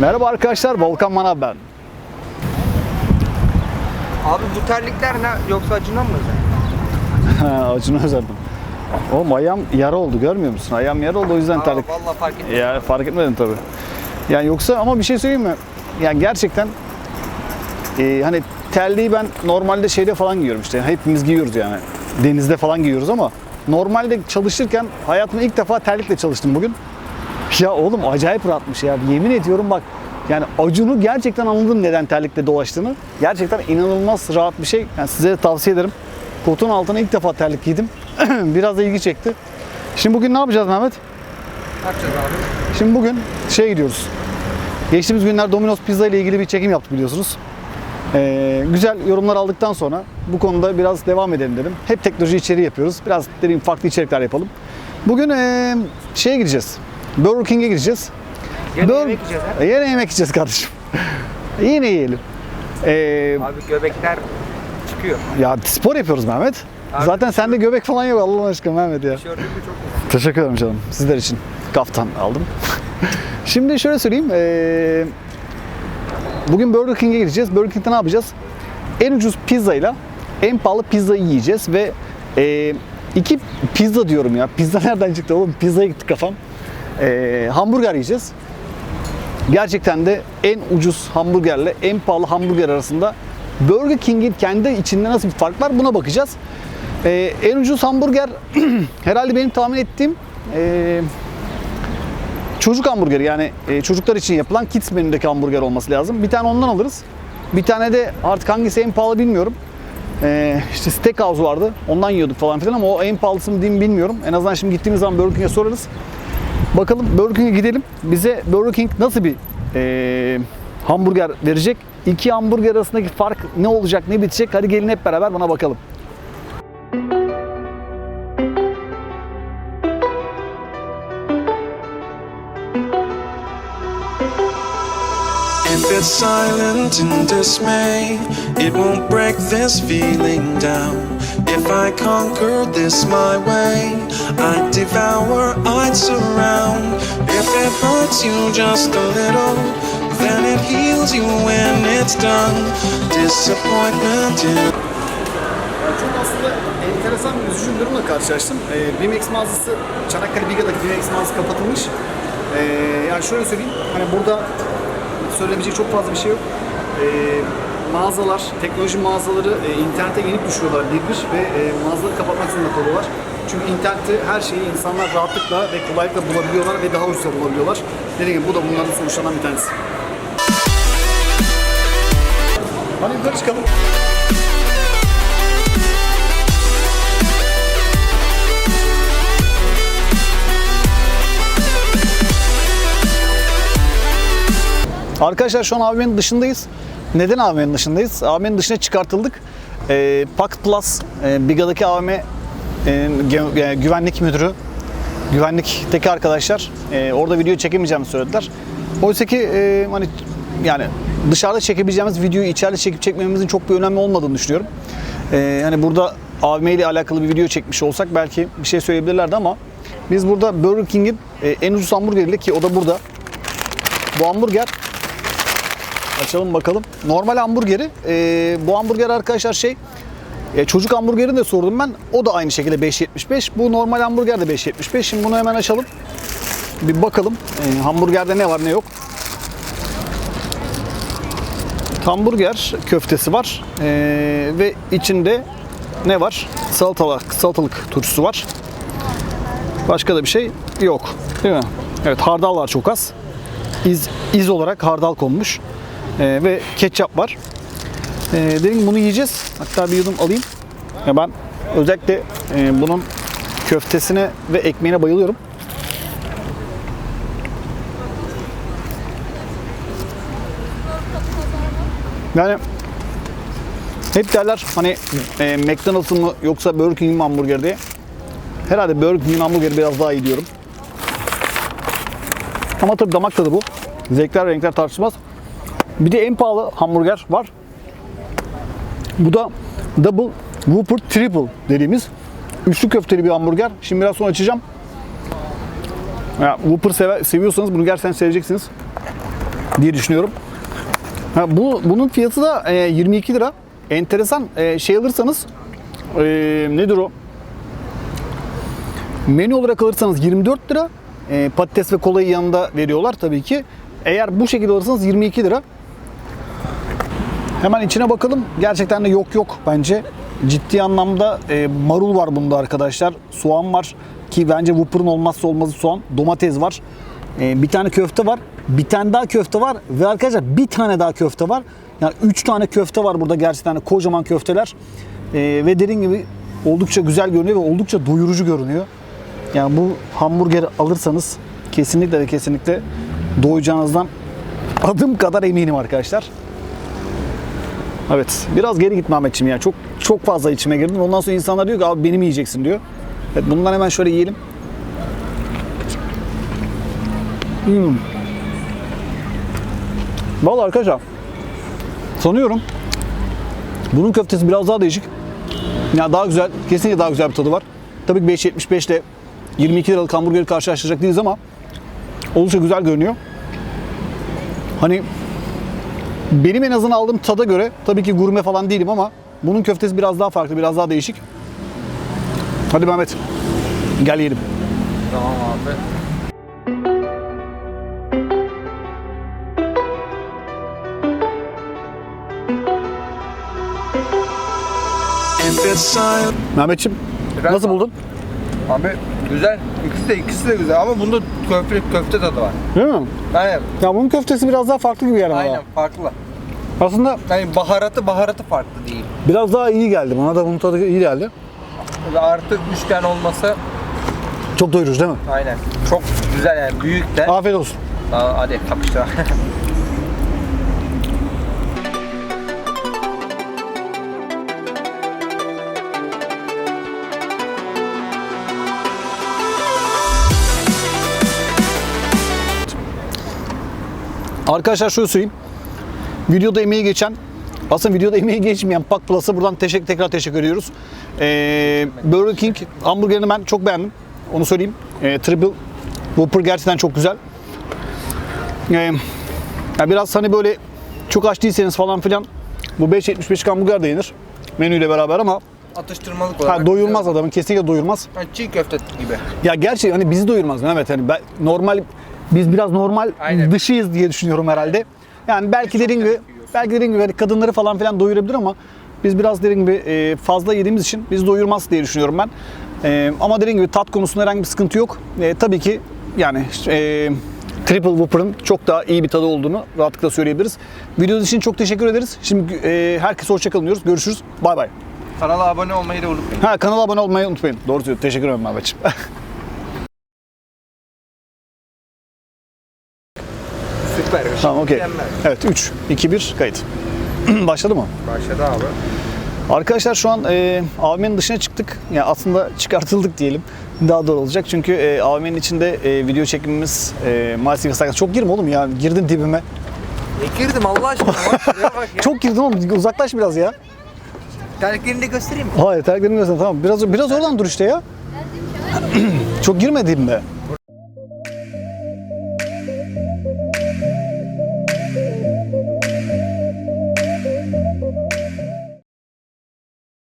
Merhaba arkadaşlar, Volkan Manav ben. Abi bu terlikler ne yoksa acına mı özel? Acun'a özeldim. Oğlum ayağım yara oldu görmüyor musun? Ayağım yara oldu o yüzden Aa, terlik. Vallahi fark ettim. Ya fark etmedim tabii. Yani yoksa ama bir şey söyleyeyim mi? Yani gerçekten e, hani terliği ben normalde şeyde falan giyiyorum işte. Hepimiz giyiyoruz yani. Denizde falan giyiyoruz ama normalde çalışırken hayatımda ilk defa terlikle çalıştım bugün. Ya oğlum acayip rahatmış ya. Yemin ediyorum bak yani Acun'u gerçekten anladım neden terlikle dolaştığını. Gerçekten inanılmaz rahat bir şey. Yani size de tavsiye ederim. Kotun altına ilk defa terlik giydim. Biraz da ilgi çekti. Şimdi bugün ne yapacağız Mehmet? Ne yapacağız abi? Şimdi bugün şeye gidiyoruz. Geçtiğimiz günler Domino's Pizza ile ilgili bir çekim yaptık biliyorsunuz. Ee, güzel yorumlar aldıktan sonra bu konuda biraz devam edelim dedim. Hep teknoloji içeriği yapıyoruz. Biraz dediğim farklı içerikler yapalım. Bugün ee, şeye gideceğiz. Burger King'e gideceğiz. Gene Bur- yemek yiyeceğiz ha. Yine yemek yiyeceğiz kardeşim. Yine yiyelim. Ee, Abi göbekler çıkıyor. ya spor yapıyoruz Mehmet. Abi, Zaten sende göbek falan yok Allah aşkına Mehmet ya. Tişörtüm de çok güzel. Teşekkür ederim canım. Sizler için kaftan aldım. Şimdi şöyle söyleyeyim. eee, bugün Burger King'e gideceğiz. Burger King'de ne yapacağız? En ucuz pizzayla en pahalı pizzayı yiyeceğiz ve eee, iki pizza diyorum ya. Pizza nereden çıktı oğlum? Pizzaya gitti kafam. Eee, hamburger yiyeceğiz. Gerçekten de en ucuz hamburgerle en pahalı hamburger arasında Burger King'in kendi içinde nasıl bir fark var buna bakacağız. Ee, en ucuz hamburger herhalde benim tahmin ettiğim ee, çocuk hamburgeri yani ee, çocuklar için yapılan kids menüdeki hamburger olması lazım. Bir tane ondan alırız. Bir tane de artık hangisi en pahalı bilmiyorum. Ee, işte Steakhouse vardı. Ondan yiyorduk falan filan ama o en pahalısı mı diyeyim bilmiyorum. En azından şimdi gittiğimiz zaman Burger King'e sorarız. Bakalım Burger King'e gidelim. Bize Burger King nasıl bir ee, hamburger verecek? İki hamburger arasındaki fark ne olacak, ne bitecek? Hadi gelin hep beraber buna bakalım. Silent in dismay, it won't break this feeling down. If I conquer this my way, I'd devour, I'd surround. If it hurts you just a little, then it heals you when it's done. Disappointment in çok aslında enteresan bir üzücü bir durumla karşılaştım. Ee, BİMEX mağazası, Çanakkale Biga'daki BİMEX mağazası kapatılmış. Ee, yani şöyle söyleyeyim, hani burada söylenebilecek çok fazla bir şey yok. Ee, mağazalar, teknoloji mağazaları e, internete yenik düşüyorlar bir bir ve e, mağazaları kapatmak zorunda kalıyorlar. Çünkü internette her şeyi insanlar rahatlıkla ve kolaylıkla bulabiliyorlar ve daha ucuza bulabiliyorlar. Dediğim gibi bu da bunların sonuçlarından bir tanesi. Hadi yukarı çıkalım. Arkadaşlar şu an AVM'nin dışındayız. Neden AVM'nin dışındayız? AVM'nin dışına çıkartıldık. E, Pact Plus, e, Biga'daki AVM e, e, güvenlik müdürü, güvenlikteki arkadaşlar e, orada video çekemeyeceğimi söylediler. Oysa ki e, hani yani dışarıda çekebileceğimiz videoyu içeride çekip çekmememizin çok bir önemli olmadığını düşünüyorum. E, hani burada AVM ile alakalı bir video çekmiş olsak belki bir şey söyleyebilirlerdi ama biz burada Burger King'in e, en ucuz hamburgeriyle ki o da burada. Bu hamburger Açalım bakalım. Normal hamburgeri. e, bu hamburger arkadaşlar şey e, çocuk hamburgerini de sordum ben. O da aynı şekilde 5.75. Bu normal hamburger de 5.75. Şimdi bunu hemen açalım. Bir bakalım. e, hamburgerde ne var ne yok. Hamburger köftesi var. E, ve içinde ne var? Salatalık, salatalık turşusu var. Başka da bir şey yok. Değil mi? Evet hardal var çok az. İz, iz olarak hardal konmuş. Ee, ve ketçap var. Ee, dedim bunu yiyeceğiz. Hatta bir yudum alayım. Ya ben özellikle e, bunun köftesine ve ekmeğine bayılıyorum. Yani hep derler hani e, McDonald's'ın mı yoksa Burger King'in mi hamburger diye. Herhalde Burger King'in hamburgeri biraz daha iyi diyorum. Ama tabii damak tadı bu. Zevkler renkler tartışmaz. Bir de en pahalı hamburger var. Bu da Double Whopper Triple dediğimiz üçlü köfteli bir hamburger. Şimdi biraz sonra açacağım. Ya, Whopper seve- seviyorsanız bunu gerçekten seveceksiniz. diye düşünüyorum. Ha, bu bunun fiyatı da e, 22 lira. Enteresan e, şey alırsanız e, nedir o? Menü olarak alırsanız 24 lira. E, patates ve kolayı yanında veriyorlar tabii ki. Eğer bu şekilde alırsanız 22 lira. Hemen içine bakalım. Gerçekten de yok yok bence. Ciddi anlamda e, marul var bunda arkadaşlar. Soğan var ki bence Whopper'ın olmazsa olmazı soğan. Domates var. E, bir tane köfte var. Bir tane daha köfte var. Ve arkadaşlar bir tane daha köfte var. Yani 3 tane köfte var burada gerçekten kocaman köfteler. E, ve dediğim gibi oldukça güzel görünüyor ve oldukça doyurucu görünüyor. Yani bu hamburgeri alırsanız kesinlikle ve kesinlikle doyacağınızdan adım kadar eminim arkadaşlar. Evet. Biraz geri gitme Ahmetciğim ya. Çok çok fazla içime girdim. Ondan sonra insanlar diyor ki abi benim yiyeceksin diyor. Evet bundan hemen şöyle yiyelim. Hmm. Vallahi arkadaşlar sanıyorum bunun köftesi biraz daha değişik. Ya daha güzel, kesinlikle daha güzel bir tadı var. Tabii ki 5.75 ile 22 liralık hamburgeri karşılaştıracak değiliz ama oldukça güzel görünüyor. Hani benim en azından aldığım tada göre tabii ki gurme falan değilim ama bunun köftesi biraz daha farklı, biraz daha değişik. Hadi Mehmet. Gel yiyelim. Tamam abi. Mehmetçim Efendim? nasıl buldun? Abi güzel. İkisi de ikisi de güzel ama bunda köfte köfte tadı var. Değil mi? Aynen. Ya bunun köftesi biraz daha farklı gibi yani. Aynen farklı. Aslında Yani baharatı baharatı farklı değil. biraz daha iyi geldi. Bana da bunun tadı iyi geldi. Ve artı üçgen olması Çok doyurucu değil mi? aynen. Çok güzel yani büyük de. Afiyet olsun. Aa, hadi kapıştır. Arkadaşlar şöyle söyleyeyim. Videoda emeği geçen, aslında videoda emeği geçmeyen Pak Plus'a buradan teşekkür, tekrar teşekkür ediyoruz. Ee, Burger King hamburgerini ben çok beğendim. Onu söyleyeyim. Ee, Triple Whopper gerçekten çok güzel. Ee, ya biraz hani böyle çok aç değilseniz falan filan bu 5.75 hamburger de yenir. Menüyle beraber ama Atıştırmalık olarak. ha, doyurmaz adamın kesinlikle doyurmaz. Yani çiğ köfte gibi. Ya gerçi hani bizi doyurmaz Mehmet hani ben, normal biz biraz normal Aynen. dışıyız diye düşünüyorum herhalde. Yani belki dediğin gibi belki dediğin gibi hani kadınları falan filan doyurabilir ama biz biraz dediğin gibi e, fazla yediğimiz için bizi doyurmaz diye düşünüyorum ben. E, ama dediğin gibi tat konusunda herhangi bir sıkıntı yok. E, tabii ki yani e, Triple Whopper'ın çok daha iyi bir tadı olduğunu rahatlıkla söyleyebiliriz. Videonuz için çok teşekkür ederiz. Şimdi e, herkese hoşçakalın diyoruz. Görüşürüz. Bay bay. Kanala abone olmayı da unutmayın. Ha kanala abone olmayı unutmayın. Doğru söylüyorsun. Teşekkür ederim Mehmetciğim. Süper. Tamam okey. Mükemmel. Evet 3, 2, 1 kayıt. Başladı mı? Başladı abi. Arkadaşlar şu an e, AVM'nin dışına çıktık. Yani aslında çıkartıldık diyelim. Daha doğru olacak. Çünkü e, AVM'nin içinde e, video çekimimiz e, maalesef yasak. Çok girme oğlum ya. Girdin dibime. Ne girdim Allah aşkına. Bak, bak ya. Çok girdin oğlum. Uzaklaş biraz ya. Terliklerini de göstereyim mi? Hayır terliklerini göster tamam. Biraz biraz oradan dur işte ya. Çok girme dibime.